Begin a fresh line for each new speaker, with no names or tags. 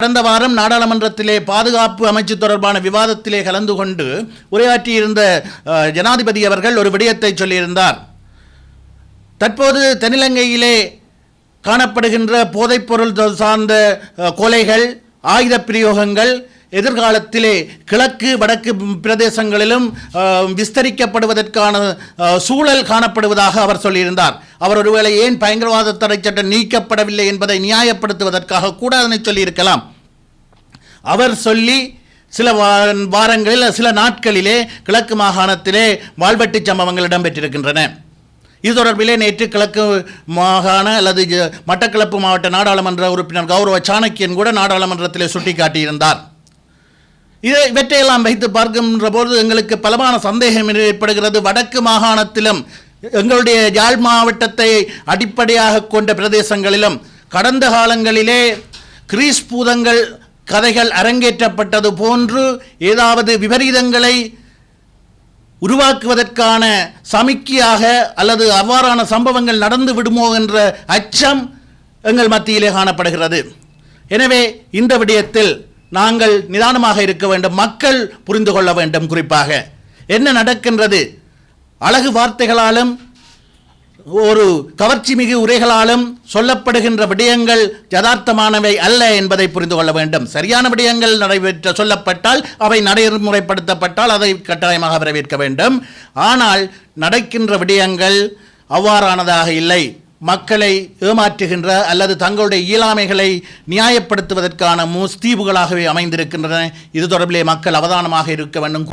கடந்த வாரம் நாடாளுமன்றத்திலே பாதுகாப்பு அமைச்சு தொடர்பான விவாதத்திலே கலந்து கொண்டு உரையாற்றியிருந்த ஜனாதிபதி அவர்கள் ஒரு விடயத்தை சொல்லியிருந்தார். தற்போது தென்னிலங்கையிலே காணப்படுகின்ற போதைப்பொருள் சார்ந்த கொலைகள் ஆயுத பிரயோகங்கள் எதிர்காலத்திலே கிழக்கு வடக்கு பிரதேசங்களிலும் விஸ்தரிக்கப்படுவதற்கான சூழல் காணப்படுவதாக அவர் சொல்லியிருந்தார். அவர் ஒருவேளை ஏன் பயங்கரவாத தடை சட்டம் நீக்கப்படவில்லை என்பதை நியாயப்படுத்துவதற்காக கூட அதனை சொல்லியிருக்கலாம். அவர் சொல்லி சில வாரங்களில் சில நாட்களிலே கிழக்கு மாகாணத்திலே வாழ்வெட்டு சம்பவங்கள் இடம்பெற்றிருக்கின்றன. இது தொடர்பிலே நேற்று கிழக்கு மாகாண அல்லது மட்டக்களப்பு மாவட்ட நாடாளுமன்ற உறுப்பினர் கௌரவ சாணக்கியன் கூட நாடாளுமன்றத்திலே சுட்டிக்காட்டியிருந்தார். இதை இவற்றையெல்லாம் வைத்து பார்க்கின்ற போது எங்களுக்கு பலமான சந்தேகம் ஏற்படுகிறது. வடக்கு மாகாணத்திலும் எங்களுடைய யாழ் மாவட்டத்தை அடிப்படையாக கொண்ட பிரதேசங்களிலும் கடந்த காலங்களிலே கிரீஸ் பூதங்கள் கதைகள் அரங்கேற்றப்பட்டது போன்று ஏதாவது விபரீதங்களை உருவாக்குவதற்கான சமிக்கையாக அல்லது அவ்வாறான சம்பவங்கள் நடந்து விடுமோ என்ற அச்சம் எங்கள் மத்தியிலே காணப்படுகிறது. எனவே இந்த விடயத்தில் நாங்கள் நிதானமாக இருக்க வேண்டும் மக்கள் புரிந்து கொள்ள வேண்டும் குறிப்பாக. என்ன நடக்கின்றது? அழகு வார்த்தைகளாலும் ஒரு கவர்ச்சி மிகு உரைகளாலும் சொல்லப்படுகின்ற விடயங்கள் யதார்த்தமானவை அல்ல என்பதை புரிந்து கொள்ள வேண்டும். சரியான விடயங்கள் நடைபெற்ற சொல்லப்பட்டால் அவை நடைமுறைப்படுத்தப்பட்டால் அதை கட்டாயமாக வரவேற்க வேண்டும். ஆனால் நடக்கின்ற விடயங்கள் அவ்வாறானதாக இல்லை. மக்களை ஏமாற்றுகின்ற அல்லது தங்களுடைய இயலாமைகளை நியாயப்படுத்துவதற்கான முஸ்தீபுகளாகவே அமைந்திருக்கின்றன. இது தொடர்பிலே மக்கள் அவதானமாக இருக்க வேண்டும்.